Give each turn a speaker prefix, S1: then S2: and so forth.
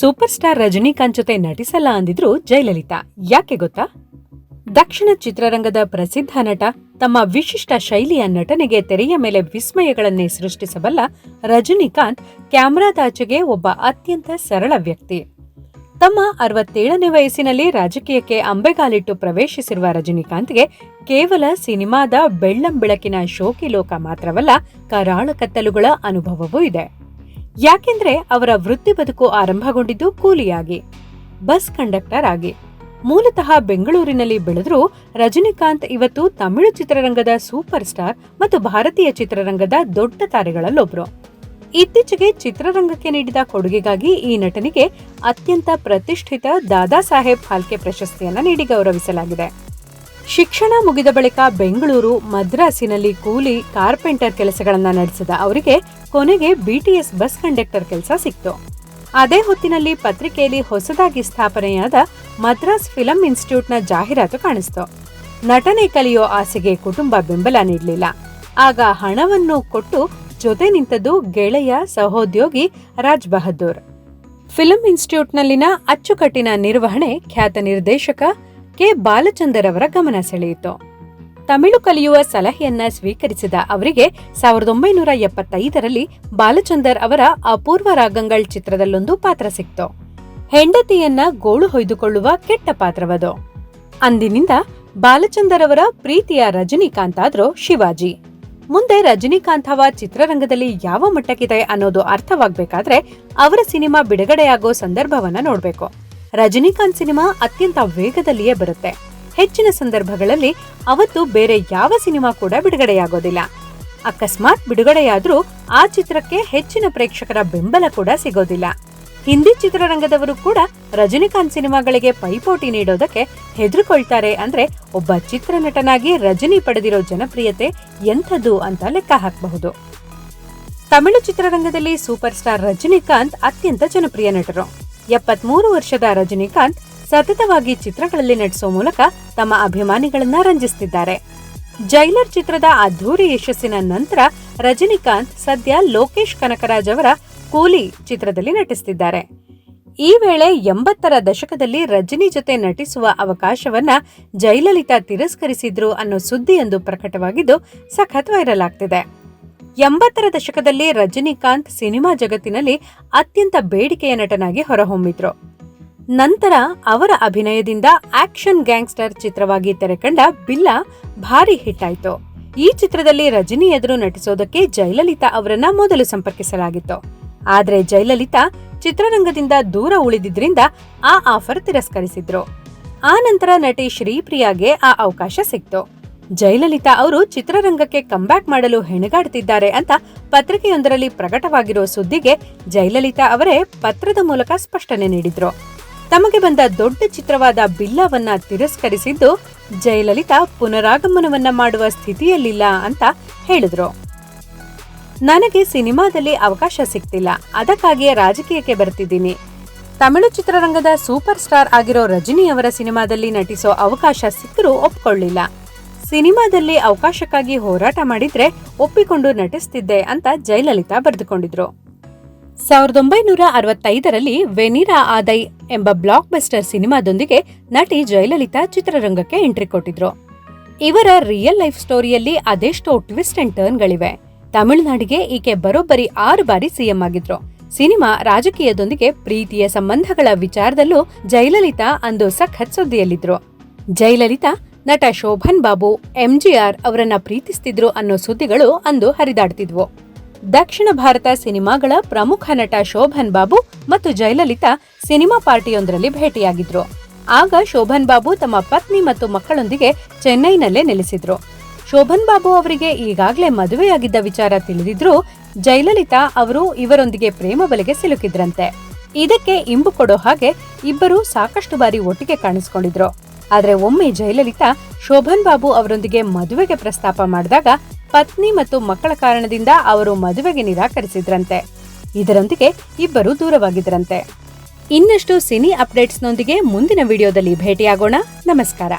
S1: Super star Rajinikanth ಜೊತೆ ನಟಿಸಲ್ಲ ಅಂದಿದ್ರು ಜಯಲಲಿತಾ. ಯಾಕೆ ಗೊತ್ತಾ? ದಕ್ಷಿಣ ಚಿತ್ರರಂಗದ ಪ್ರಸಿದ್ಧ ನಟ ತಮ್ಮ ವಿಶಿಷ್ಟ ಶೈಲಿಯ ನಟನೆಗೆ ತೆರೆಯ ಮೇಲೆ ವಿಸ್ಮಯಗಳನ್ನೇ ಸೃಷ್ಟಿಸಬಲ್ಲ ರಜನಿಕಾಂತ್ ಕ್ಯಾಮ್ರಾದಾಚೆಗೆ ಒಬ್ಬ ಅತ್ಯಂತ ಸರಳ ವ್ಯಕ್ತಿ. ತಮ್ಮ ಅರವತ್ತೇಳನೇ ವಯಸ್ಸಿನಲ್ಲಿ ರಾಜಕೀಯಕ್ಕೆ ಅಂಬೆಗಾಲಿಟ್ಟು ಪ್ರವೇಶಿಸಿರುವ ರಜನಿಕಾಂತ್ಗೆ ಕೇವಲ ಸಿನಿಮಾದ ಬೆಳ್ಳಂ ಬೆಳಕಿನ ಶೋಕಿ ಲೋಕ ಮಾತ್ರವಲ್ಲ ಕರಾಳ ಕತ್ತಲುಗಳ ಅನುಭವವೂ ಇದೆ. ಯಾಕೆಂದ್ರೆ ಅವರ ವೃತ್ತಿ ಬದುಕು ಆರಂಭಗೊಂಡಿದ್ದು ಕೂಲಿಯಾಗಿ, ಬಸ್ ಕಂಡಕ್ಟರ್ ಆಗಿ ಮೂಲತಃ ಬೆಂಗಳೂರಿನಲ್ಲಿ ಬೆಳೆದರೂ ರಜನಿಕಾಂತ್ ಇವತ್ತು ತಮಿಳು ಚಿತ್ರರಂಗದ ಸೂಪರ್ ಸ್ಟಾರ್ ಮತ್ತು ಭಾರತೀಯ ಚಿತ್ರರಂಗದ ದೊಡ್ಡ ತಾರೆಗಳಲ್ಲೊಬ್ರು. ಇತ್ತೀಚೆಗೆ ಚಿತ್ರರಂಗಕ್ಕೆ ನೀಡಿದ ಕೊಡುಗೆಗಾಗಿ ಈ ನಟನಿಗೆ ಅತ್ಯಂತ ಪ್ರತಿಷ್ಠಿತ ದಾದಾ ಸಾಹೇಬ್ ಫಾಲ್ಕೆ ಪ್ರಶಸ್ತಿಯನ್ನ ನೀಡಿ ಗೌರವಿಸಲಾಗಿದೆ. ಶಿಕ್ಷಣ ಮುಗಿದ ಬಳಿಕ ಬೆಂಗಳೂರು ಮದ್ರಾಸಿನಲ್ಲಿ ಕೂಲಿ, ಕಾರ್ಪೆಂಟರ್ ಕೆಲಸಗಳನ್ನು ನಡೆಸಿದ ಅವರಿಗೆ ಕೊನೆಗೆ ಬಿಟಿಎಸ್ ಬಸ್ ಕಂಡಕ್ಟರ್ ಕೆಲಸ ಸಿಕ್ತು. ಅದೇ ಹೊತ್ತಿನಲ್ಲಿ ಪತ್ರಿಕೆಯಲ್ಲಿ ಹೊಸದಾಗಿ ಸ್ಥಾಪನೆಯಾದ ಮದ್ರಾಸ್ ಫಿಲಂ ಇನ್ಸ್ಟಿಟ್ಯೂಟ್ನ ಜಾಹೀರಾತು ಕಾಣಿಸ್ತು. ನಟನೆ ಕಲಿಯೋ ಆಸೆಗೆ ಕುಟುಂಬ ಬೆಂಬಲ ನೀಡಲಿಲ್ಲ. ಆಗ ಹಣವನ್ನು ಕೊಟ್ಟು ಜೊತೆ ನಿಂತದ್ದು ಗೆಳೆಯ ಸಹೋದ್ಯೋಗಿ ರಾಜ್ ಬಹದ್ದೂರ್ ಫಿಲಂ ಇನ್ಸ್ಟಿಟ್ಯೂಟ್ನಲ್ಲಿನ ಅಚ್ಚುಕಟ್ಟಿನ ನಿರ್ವಹಣೆ ಖ್ಯಾತ ನಿರ್ದೇಶಕ ಕೆ. ಬಾಲಚಂದರ್ ಅವರ ಗಮನ ಸೆಳೆಯಿತು. ತಮಿಳು ಕಲಿಯುವ ಸಲಹೆಯನ್ನ ಸ್ವೀಕರಿಸಿದ ಅವರಿಗೆ ಸಾವಿರದ ಒಂಬೈನೂರ ಎಪ್ಪತ್ತೈದರಲ್ಲಿ ಬಾಲಚಂದರ್ ಅವರ ಅಪೂರ್ವ ರಾಗಂಗಳ್ ಚಿತ್ರದಲ್ಲೊಂದು ಪಾತ್ರ ಸಿಕ್ತು. ಹೆಂಡತಿಯನ್ನ ಗೋಳು ಹೊಯ್ದುಕೊಳ್ಳುವ ಕೆಟ್ಟ ಪಾತ್ರವದು. ಅಂದಿನಿಂದ ಬಾಲಚಂದರ್ ಅವರ ಪ್ರೀತಿಯ ರಜನಿಕಾಂತ್ ಆದ್ರೂ ಶಿವಾಜಿ. ಮುಂದೆ ರಜನಿಕಾಂತ್ ಅವ ಚಿತ್ರರಂಗದಲ್ಲಿ ಯಾವ ಮಟ್ಟಕ್ಕಿದೆ ಅನ್ನೋದು ಅರ್ಥವಾಗ್ಬೇಕಾದ್ರೆ ಅವರ ಸಿನಿಮಾ ಬಿಡುಗಡೆಯಾಗೋ ಸಂದರ್ಭವನ್ನ ನೋಡ್ಬೇಕು. ರಜನಿಕಾಂತ್ ಸಿನಿಮಾ ಅತ್ಯಂತ ವೇಗದಲ್ಲಿಯೇ ಬರುತ್ತೆ. ಹೆಚ್ಚಿನ ಸಂದರ್ಭಗಳಲ್ಲಿ ಅವತ್ತು ಬೇರೆ ಯಾವ ಸಿನಿಮಾ ಕೂಡ ಬಿಡುಗಡೆಯಾಗೋದಿಲ್ಲ. ಅಕಸ್ಮಾತ್ ಬಿಡುಗಡೆಯಾದ್ರೂ ಆ ಚಿತ್ರಕ್ಕೆ ಹೆಚ್ಚಿನ ಪ್ರೇಕ್ಷಕರ ಬೆಂಬಲ ಕೂಡ ಸಿಗೋದಿಲ್ಲ. ಹಿಂದಿ ಚಿತ್ರರಂಗದವರು ಕೂಡ ರಜನಿಕಾಂತ್ ಸಿನಿಮಾಗಳಿಗೆ ಪೈಪೋಟಿ ನೀಡೋದಕ್ಕೆ ಹೆದರ್ಕೊಳ್ತಾರೆ ಅಂದ್ರೆ ಒಬ್ಬ ಚಿತ್ರನಟನಾಗಿ ರಜನಿ ಪಡೆದಿರೋ ಜನಪ್ರಿಯತೆ ಎಂಥದ್ದು ಅಂತ ಲೆಕ್ಕ ಹಾಕಬಹುದು. ತಮಿಳು ಚಿತ್ರರಂಗದಲ್ಲಿ ಸೂಪರ್ ಸ್ಟಾರ್ ರಜನಿಕಾಂತ್ ಅತ್ಯಂತ ಜನಪ್ರಿಯ ನಟರು. ಎಪ್ಪತ್ಮೂರು ವರ್ಷದ ರಜನಿಕಾಂತ್ ಸತತವಾಗಿ ಚಿತ್ರಗಳಲ್ಲಿ ನಟಿಸುವ ಮೂಲಕ ತಮ್ಮ ಅಭಿಮಾನಿಗಳನ್ನ ರಂಜಿಸುತ್ತಿದ್ದಾರೆ ಜೈಲರ್ ಚಿತ್ರದ ಅದ್ಧೂರಿ ಯಶಸ್ಸಿನ ನಂತರ ರಜನಿಕಾಂತ್, ಸದ್ಯ ಲೋಕೇಶ್ ಕನಕರಾಜ್ ಅವರ ಕೂಲಿ ಚಿತ್ರದಲ್ಲಿ ನಟಿಸುತ್ತಿದ್ದಾರೆ ಈ ವೇಳೆ ಎಂಬತ್ತರ ದಶಕದಲ್ಲಿ ರಜನಿ ಜೊತೆ ನಟಿಸುವ ಅವಕಾಶವನ್ನ ಜಯಲಲಿತಾ ತಿರಸ್ಕರಿಸಿದ್ರು ಅನ್ನೋ ಸುದ್ದಿಯೊಂದು ಪ್ರಕಟವಾಗಿದ್ದು ಸಖತ್ ವೈರಲ್ ಆಗ್ತಿದೆ. ಎಂಬತ್ತರ ದಶಕದಲ್ಲಿ ರಜನಿಕಾಂತ್ ಸಿನಿಮಾ ಜಗತ್ತಿನಲ್ಲಿ ಅತ್ಯಂತ ಬೇಡಿಕೆಯ ನಟನಾಗಿ ಹೊರಹೊಮ್ಮಿದ್ರು. ನಂತರ ಅವರ ಅಭಿನಯದಿಂದ ಆಕ್ಷನ್ ಗ್ಯಾಂಗ್ಸ್ಟರ್ ಚಿತ್ರವಾಗಿ ತೆರೆಕಂಡ ಬಿಲ್ಲಾ ಭಾರಿ ಹಿಟ್ ಆಯ್ತು. ಈ ಚಿತ್ರದಲ್ಲಿ ರಜನಿ ಎದುರು ನಟಿಸೋದಕ್ಕೆ ಜಯಲಲಿತಾ ಅವರನ್ನ ಮೊದಲು ಸಂಪರ್ಕಿಸಲಾಗಿತ್ತು. ಆದರೆ ಜಯಲಲಿತಾ ಚಿತ್ರರಂಗದಿಂದ ದೂರ ಉಳಿದಿದ್ರಿಂದ ಆ ಆಫರ್ ತಿರಸ್ಕರಿಸಿದ್ರು. ಆ ನಂತರ ನಟಿ ಶ್ರೀಪ್ರಿಯಾಗೆ ಆ ಅವಕಾಶ ಸಿಕ್ತು. ಜಯಲಲಿತಾ ಅವರು ಚಿತ್ರರಂಗಕ್ಕೆ ಕಂಬ್ಯಾಕ್ ಮಾಡಲು ಹೆಣಗಾಡ್ತಿದ್ದಾರೆ ಅಂತ ಪತ್ರಿಕೆಯೊಂದರಲ್ಲಿ ಪ್ರಕಟವಾಗಿರೋ ಸುದ್ದಿಗೆ ಜಯಲಲಿತಾ ಅವರೇ ಪತ್ರದ ಮೂಲಕ ಸ್ಪಷ್ಟನೆ ನೀಡಿದ್ರು. ತಮಗೆ ಬಂದ ದೊಡ್ಡ ಚಿತ್ರವಾದ ಬಿಲ್ಲವನ್ನ ತಿರಸ್ಕರಿಸಿದ್ದು ಜಯಲಲಿತಾ ಪುನರಾಗಮನವನ್ನ ಮಾಡುವ ಸ್ಥಿತಿಯಲ್ಲಿಲ್ಲ ಅಂತ ಹೇಳಿದ್ರು. ನನಗೆ ಸಿನಿಮಾದಲ್ಲಿ ಅವಕಾಶ ಸಿಗ್ತಿಲ್ಲ. ಅದಕ್ಕಾಗಿಯೇ ರಾಜಕೀಯಕ್ಕೆ ಬರ್ತಿದ್ದೀನಿ. ತಮಿಳು ಚಿತ್ರರಂಗದ ಸೂಪರ್ ಸ್ಟಾರ್ ಆಗಿರೋ ರಜನಿ ಅವರ ಸಿನಿಮಾದಲ್ಲಿ ನಟಿಸೋ ಅವಕಾಶ ಸಿಕ್ಕರೂ ಒಪ್ಕೊಳ್ಳಿಲ್ಲ. ಸಿನಿಮಾದಲ್ಲಿ ಅವಕಾಶಕ್ಕಾಗಿ ಹೋರಾಟ ಮಾಡಿದ್ರೆ ಒಪ್ಪಿಕೊಂಡು ನಟಿಸ್ತಿದ್ದೆ ಅಂತ ಜಯಲಲಿತಾ ಬರೆದುಕೊಂಡಿದ್ರು. ಸಾವಿರದ ಒಂಬೈನೂರ ಅರವತ್ತೈದರಲ್ಲಿ ವೆನಿರಾ ಆದೈ ಎಂಬ ಬ್ಲಾಕ್ ಬಸ್ಟರ್ ಸಿನಿಮಾದೊಂದಿಗೆ ನಟಿ ಜಯಲಲಿತಾ ಚಿತ್ರರಂಗಕ್ಕೆ ಎಂಟ್ರಿ ಕೊಟ್ಟಿದ್ರು. ಇವರ ರಿಯಲ್ ಲೈಫ್ ಸ್ಟೋರಿಯಲ್ಲಿ ಅದೆಷ್ಟೋ ಟ್ವಿಸ್ಟ್ ಅಂಡ್ ಟರ್ನ್ಗಳಿವೆ. ತಮಿಳುನಾಡಿಗೆ ಈಕೆ ಬರೋಬ್ಬರಿ ಆರು ಬಾರಿ ಸಿಎಂ ಆಗಿದ್ರು. ಸಿನಿಮಾ ರಾಜಕೀಯದೊಂದಿಗೆ ಪ್ರೀತಿಯ ಸಂಬಂಧಗಳ ವಿಚಾರದಲ್ಲೂ ಜಯಲಲಿತಾ ಅಂದು ಸಖತ್ ಸುದ್ದಿಯಲ್ಲಿದ್ರು. ಜಯಲಲಿತಾ, ನಟ ಶೋಭನ್ ಬಾಬು, ಎಂಜಿಆರ್ ಅವರನ್ನ ಪ್ರೀತಿಸ್ತಿದ್ರು ಅನ್ನೋ ಸುದ್ದಿಗಳು ಅಂದು ಹರಿದಾಡ್ತಿದ್ವು. ದಕ್ಷಿಣ ಭಾರತ ಸಿನಿಮಾಗಳ ಪ್ರಮುಖ ನಟ ಶೋಭನ್ ಬಾಬು ಮತ್ತು ಜಯಲಲಿತಾ ಸಿನಿಮಾ ಪಾರ್ಟಿಯೊಂದರಲ್ಲಿ ಭೇಟಿಯಾಗಿದ್ರು. ಆಗ ಶೋಭನ್ ಬಾಬು ತಮ್ಮ ಪತ್ನಿ ಮತ್ತು ಮಕ್ಕಳೊಂದಿಗೆ ಚೆನ್ನೈನಲ್ಲೇ ನೆಲೆಸಿದ್ರು. ಶೋಭನ್ ಬಾಬು ಅವರಿಗೆ ಈಗಾಗಲೇ ಮದುವೆಯಾಗಿದ್ದ ವಿಚಾರ ತಿಳಿದಿದ್ರೂ ಜಯಲಲಿತಾ ಅವರು ಇವರೊಂದಿಗೆ ಪ್ರೇಮ ಬಲೆಗೆ ಸಿಲುಕಿದ್ರಂತೆ. ಇದಕ್ಕೆ ಇಂಬು ಕೊಡೋ ಹಾಗೆ ಇಬ್ಬರು ಸಾಕಷ್ಟು ಬಾರಿ ಒಟ್ಟಿಗೆ ಕಾಣಿಸಿಕೊಂಡಿದ್ರು. ಆದರೆ ಒಮ್ಮೆ ಜಯಲಲಿತಾ ಶೋಭನ್ ಬಾಬು ಅವರೊಂದಿಗೆ ಮದುವೆಗೆ ಪ್ರಸ್ತಾಪ ಮಾಡಿದಾಗ ಪತ್ನಿ ಮತ್ತು ಮಕ್ಕಳ ಕಾರಣದಿಂದ ಅವರು ಮದುವೆಗೆ ನಿರಾಕರಿಸಿದ್ರಂತೆ. ಇದರೊಂದಿಗೆ ಇಬ್ಬರು ದೂರವಾಗಿದ್ದರಂತೆ. ಇನ್ನಷ್ಟು ಸಿನಿ ಅಪ್ಡೇಟ್ಸ್ನೊಂದಿಗೆ ಮುಂದಿನ ವಿಡಿಯೋದಲ್ಲಿ ಭೇಟಿಯಾಗೋಣ. ನಮಸ್ಕಾರ.